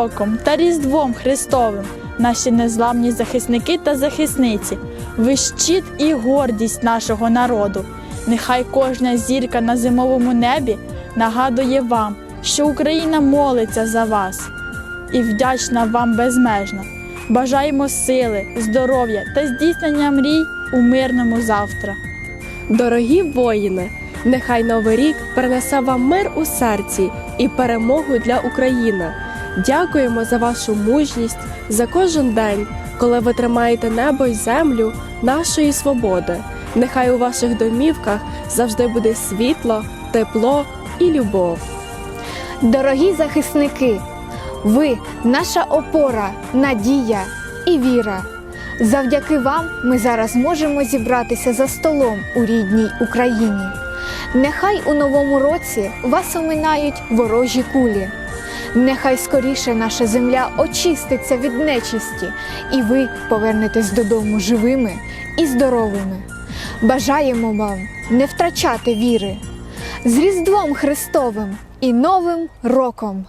роком та Різдвом Христовим, наші незламні захисники та захисниці, ви щит і гордість нашого народу. Нехай кожна зірка на зимовому небі нагадує вам, що Україна молиться за вас і вдячна вам безмежно. Бажаємо сили, здоров'я та здійснення мрій у мирному завтра. Дорогі воїни, нехай новий рік принесе вам мир у серці і перемогу для України. Дякуємо за вашу мужність, за кожен день, коли ви тримаєте небо й землю нашої свободи. Нехай у ваших домівках завжди буде світло, тепло і любов. Дорогі захисники, ви наша опора, надія і віра. Завдяки вам ми зараз можемо зібратися за столом у рідній Україні. Нехай у новому році вас оминають ворожі кулі. Нехай скоріше наша земля очиститься від нечисті, і ви повернетесь додому живими і здоровими. Бажаємо вам не втрачати віри з Різдвом Христовим і Новим роком!